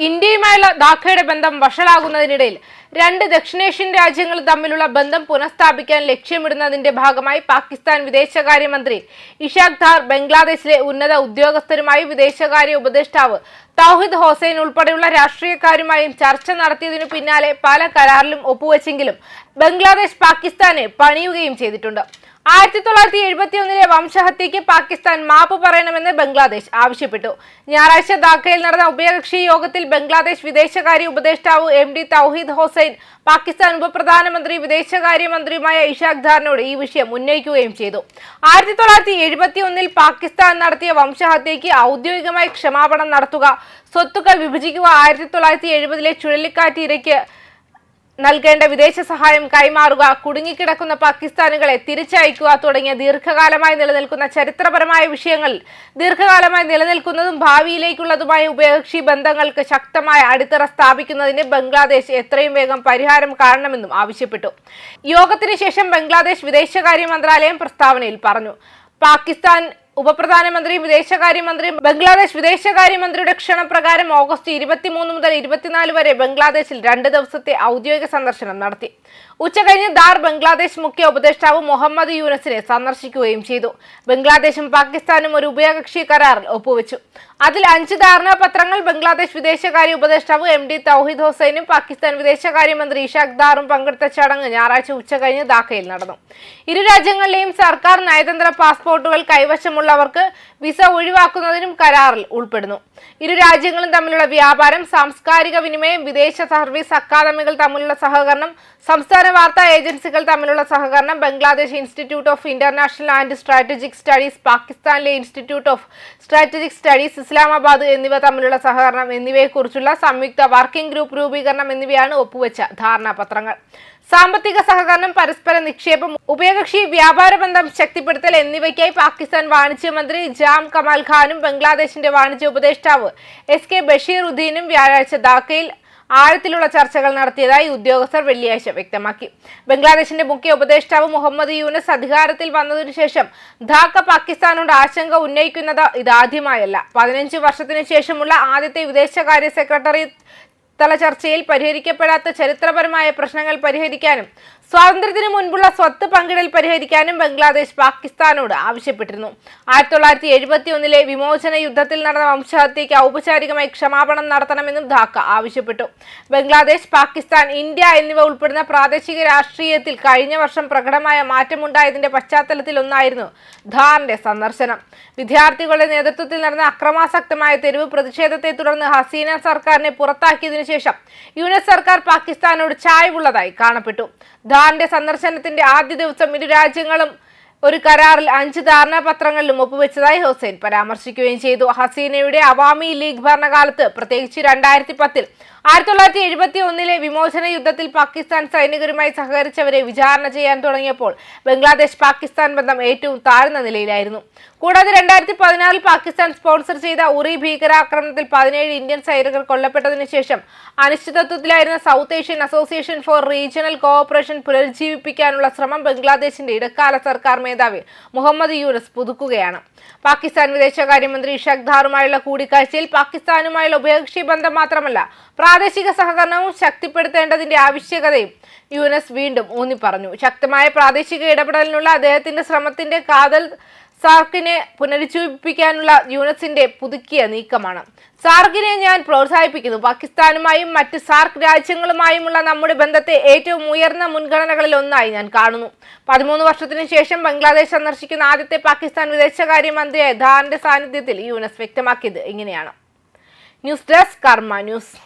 ഇന്ത്യയുമായുള്ള ധാക്കയുടെ ബന്ധം വഷളാകുന്നതിനിടയിൽ രണ്ട് ദക്ഷിണേഷ്യൻ രാജ്യങ്ങൾ തമ്മിലുള്ള ബന്ധം പുനഃസ്ഥാപിക്കാൻ ലക്ഷ്യമിടുന്നതിന്റെ ഭാഗമായി പാകിസ്ഥാൻ വിദേശകാര്യമന്ത്രി ഇഷാഖ് ധാർ ബംഗ്ലാദേശിലെ ഉന്നത ഉദ്യോഗസ്ഥരുമായി വിദേശകാര്യ ഉപദേഷ്ടാവ് തൗഹിദ് ഹോസൈൻ ഉൾപ്പെടെയുള്ള രാഷ്ട്രീയക്കാരുമായും ചർച്ച നടത്തിയതിനു പിന്നാലെ പല കരാറിലും ഒപ്പുവെച്ചെങ്കിലും ബംഗ്ലാദേശ് പാകിസ്ഥാനെ പണിയുകയും ചെയ്തിട്ടുണ്ട്. ആയിരത്തി തൊള്ളായിരത്തി എഴുപത്തി ഒന്നിലെ വംശഹത്യയ്ക്ക് പാകിസ്ഥാൻ മാപ്പ് പറയണമെന്ന് ബംഗ്ലാദേശ് ആവശ്യപ്പെട്ടു. ഞായറാഴ്ച ധാക്കയിൽ നടന്ന ഉഭയകക്ഷി യോഗത്തിൽ ബംഗ്ലാദേശ് വിദേശകാര്യ ഉപദേഷ്ടാവ് എം ഡി തൗഹീദ് ഹോസൈൻ പാകിസ്ഥാൻ ഉപപ്രധാനമന്ത്രി വിദേശകാര്യമന്ത്രിയുമായ ഇഷാഖ് ധാറിനോട് ഈ വിഷയം ഉന്നയിക്കുകയും ചെയ്തു. ആയിരത്തി തൊള്ളായിരത്തി എഴുപത്തി ഒന്നിൽ പാകിസ്ഥാൻ നടത്തിയ വംശഹത്യയ്ക്ക് ഔദ്യോഗികമായി ക്ഷമാപണം നടത്തുക സ്വത്തുക്കൾ വിഭജിക്കുക ആയിരത്തി തൊള്ളായിരത്തി എഴുപതിലെ ചുഴലിക്കാറ്റ് ഇരയ്ക്ക് നൽകേണ്ട വിദേശ സഹായം കൈമാറുക കുടുങ്ങിക്കിടക്കുന്ന പാകിസ്ഥാനുകളെ തിരിച്ചയക്കുക തുടങ്ങിയ ദീർഘകാലമായി നിലനിൽക്കുന്ന ചരിത്രപരമായ വിഷയങ്ങൾ ദീർഘകാലമായി നിലനിൽക്കുന്നതും ഭാവിയിലേക്കുള്ളതുമായ ഉഭയകക്ഷി ബന്ധങ്ങൾക്ക് ശക്തമായ അടിത്തറ സ്ഥാപിക്കുന്നതിന് ബംഗ്ലാദേശ് എത്രയും വേഗം പരിഹാരം കാണണമെന്നും ആവശ്യപ്പെട്ടു. യോഗത്തിന് ശേഷം ബംഗ്ലാദേശ് വിദേശകാര്യ മന്ത്രാലയം പ്രസ്താവനയിൽ പറഞ്ഞു. പാകിസ്ഥാൻ ഉപപ്രധാനമന്ത്രിയും വിദേശകാര്യമന്ത്രിയും ബംഗ്ലാദേശ് വിദേശകാര്യമന്ത്രിയുടെ ക്ഷണപ്രകാരം ഓഗസ്റ്റ് ഇരുപത്തിമൂന്ന് മുതൽ ഇരുപത്തിനാല് വരെ ബംഗ്ലാദേശിൽ രണ്ട് ദിവസത്തെ ഔദ്യോഗിക സന്ദർശനം നടത്തി. ഉച്ചകഴിഞ്ഞ് ദാർ ബംഗ്ലാദേശ് മുഖ്യ ഉപദേഷ്ടാവ് മുഹമ്മദ് യൂനസിനെ സന്ദർശിക്കുകയും ചെയ്തു. ബംഗ്ലാദേശും പാകിസ്ഥാനും ഒരു ഉഭയകക്ഷി കരാറിൽ ഒപ്പുവെച്ചു. അതിൽ അഞ്ച് ധാരണാപത്രങ്ങൾ ബംഗ്ലാദേശ് വിദേശകാര്യ ഉപദേഷ്ടാവ് എം ഡി തൗഹിദ് ഹുസൈനും പാകിസ്ഥാൻ വിദേശകാര്യമന്ത്രി ഇഷാഖ് ദാറും പങ്കെടുത്ത ചടങ്ങ് ഞായറാഴ്ച ഉച്ചകഴിഞ്ഞ് ധാക്കയിൽ നടന്നു. ഇരു രാജ്യങ്ങളിലെയും സർക്കാർ നയതന്ത്ര പാസ്പോർട്ടുകൾ കൈവശമുള്ളവർക്ക് വിസ ഒഴിവാക്കുന്നതിനും കരാറിൽ ഉൾപ്പെടുന്നു. ഇരു രാജ്യങ്ങളും തമ്മിലുള്ള വ്യാപാരം സാംസ്കാരിക വിനിമയം വിദേശ സർവീസ് അക്കാദമികൾ തമ്മിലുള്ള സഹകരണം സംസ്ഥാന വാർത്താ ഏജൻസികൾ തമ്മിലുള്ള സഹകരണം Bangladesh institute of international and strategic studies പാകിസ്ഥാനിലെ institute of strategic studies Islamabad എന്നിവ തമ്മിലുള്ള സഹകരണം എന്നിവയെക്കുറിച്ചുള്ള സംയുക്ത വർക്കിംഗ് ഗ്രൂപ്പ് രൂപീകരണം എന്നിവയാണ് ഒപ്പുവെച്ച ധാരണാപത്രങ്ങൾ. സാമ്പത്തിക സഹകരണം പരസ്പര നിക്ഷേപം ഉഭയകക്ഷി വ്യാപാര ബന്ധം ശക്തിപ്പെടുത്തൽ എന്നിവയ്ക്കായി പാകിസ്ഥാൻ വാണിജ്യമന്ത്രി ജാം കമാൽ ഖാനും ബംഗ്ലാദേശിന്റെ വാണിജ്യ ഉപദേഷ്ടാവ് എസ് കെ ബഷീർ ഉദ്ദീനും വ്യാഴാഴ്ച ധാക്കയിൽ ആഴത്തിലുള്ള ചർച്ചകൾ നടത്തിയതായി ഉദ്യോഗസ്ഥർ വെള്ളിയാഴ്ച വ്യക്തമാക്കി. ബംഗ്ലാദേശിന്റെ മുഖ്യ ഉപദേഷ്ടാവ് മുഹമ്മദ് യൂനസ് അധികാരത്തിൽ വന്നതിനു ശേഷം ധാക്ക പാകിസ്ഥാനോട് ആശങ്ക ഉന്നയിക്കുന്നത് ഇതാദ്യമായല്ല. പതിനഞ്ച് വർഷത്തിനു ശേഷമുള്ള ആദ്യത്തെ വിദേശകാര്യ സെക്രട്ടറി തല ചർച്ചയിൽ പരിഹരിക്കപ്പെടാത്ത ചരിത്രപരമായ പ്രശ്നങ്ങൾ പരിഹരിക്കാനും സ്വാതന്ത്ര്യത്തിന് മുൻപുള്ള സ്വത്ത് പങ്കിടൽ പരിഹരിക്കാനും ബംഗ്ലാദേശ് പാകിസ്ഥാനോട് ആവശ്യപ്പെട്ടിരുന്നു. ആയിരത്തി തൊള്ളായിരത്തി എഴുപത്തി ഒന്നിലെ വിമോചന യുദ്ധത്തിൽ നടന്ന വംശഹത്യയ്ക്ക് ഔപചാരികമായി ക്ഷമാപണം നടത്തണമെന്നും ധാക്ക ആവശ്യപ്പെട്ടു. ബംഗ്ലാദേശ് പാകിസ്ഥാൻ ഇന്ത്യ എന്നിവ ഉൾപ്പെടുന്ന പ്രാദേശിക രാഷ്ട്രീയത്തിൽ കഴിഞ്ഞ വർഷം പ്രകടമായ മാറ്റമുണ്ടായതിന്റെ പശ്ചാത്തലത്തിൽ ഒന്നായിരുന്നു ധാറിന്റെ സന്ദർശനം. വിദ്യാർത്ഥികളുടെ നേതൃത്വത്തിൽ നടന്ന അക്രമാസക്തമായ തെരുവ് പ്രതിഷേധത്തെ തുടർന്ന് ഹസീന സർക്കാരിനെ പുറത്താക്കിയതിനു ശേഷം യുഎസ് സർക്കാർ പാകിസ്ഥാനോട് ചായ്വുള്ളതായി കാണപ്പെട്ടു. ധാറിന്റെ സന്ദർശനത്തിന്റെ ആദ്യ ദിവസം ഇരു രാജ്യങ്ങളും ഒരു കരാറിൽ അഞ്ച് ധാരണാപത്രങ്ങളിലും ഒപ്പുവെച്ചതായി ഹുസൈൻ പരാമർശിക്കുകയും ചെയ്തു. ഹസീനയുടെ അവാമി ലീഗ് ഭരണകാലത്ത് പ്രത്യേകിച്ച് രണ്ടായിരത്തി പത്തിൽ ആയിരത്തി തൊള്ളായിരത്തി എഴുപത്തി ഒന്നിലെ വിമോചന യുദ്ധത്തിൽ പാകിസ്ഥാൻ സൈനികരുമായി സഹകരിച്ചവരെ വിചാരണ ചെയ്യാൻ തുടങ്ങിയപ്പോൾ ബംഗ്ലാദേശ് പാകിസ്ഥാൻ ബന്ധം ഏറ്റവും താഴ്ന്ന നിലയിലായിരുന്നു. കൂടാതെ രണ്ടായിരത്തി പതിനാറിൽ പാകിസ്ഥാൻ സ്പോൺസർ ചെയ്ത ഉറി ഭീകരാക്രമണത്തിൽ പതിനേഴ് ഇന്ത്യൻ സൈനികർ കൊല്ലപ്പെട്ടതിനു ശേഷം അനിശ്ചിതത്വത്തിലായിരുന്ന South Asian association for regional cooperation പുനരുജ്ജീവിപ്പിക്കാനുള്ള ശ്രമം ബംഗ്ലാദേശിന്റെ ഇടക്കാല സർക്കാർ മേധാവി മുഹമ്മദ് യൂനസ് പുതുക്കുകയാണ്. പാകിസ്ഥാൻ വിദേശകാര്യമന്ത്രി ഇഷാഖ് ധാറുമായുള്ള കൂടിക്കാഴ്ചയിൽ പാകിസ്ഥാനുമായുള്ള ഉഭയകക്ഷി ബന്ധം മാത്രമല്ല പ്രാദേശിക സഹകരണവും ശക്തിപ്പെടുത്തേണ്ടതിന്റെ ആവശ്യകതയും യൂനസ് വീണ്ടും ഊന്നി പറഞ്ഞു ശക്തമായ പ്രാദേശിക ഇടപെടലിനുള്ള അദ്ദേഹത്തിന്റെ ശ്രമത്തിന്റെ കാതൽ സാർക്കിനെ പുനരുജ്ജീവിപ്പിക്കാനുള്ള യൂനസിന്റെ പുതുക്കിയ നീക്കമാണ്. സാർക്കിനെ ഞാൻ പ്രോത്സാഹിപ്പിക്കുന്നു. പാകിസ്ഥാനുമായും മറ്റ് സാർക്ക് രാജ്യങ്ങളുമായുമുള്ള നമ്മുടെ ബന്ധത്തെ ഏറ്റവും ഉയർന്ന മുൻഗണനകളിൽ ഒന്നായി ഞാൻ കാണുന്നു. പതിമൂന്ന് വർഷത്തിനു ശേഷം ബംഗ്ലാദേശ് സന്ദർശിക്കുന്ന ആദ്യത്തെ പാകിസ്ഥാൻ വിദേശകാര്യമന്ത്രിയായ ധാറിന്റെ സാന്നിധ്യത്തിൽ യൂനസ് വ്യക്തമാക്കിയത് ഇങ്ങനെയാണ്. News desk Karma news.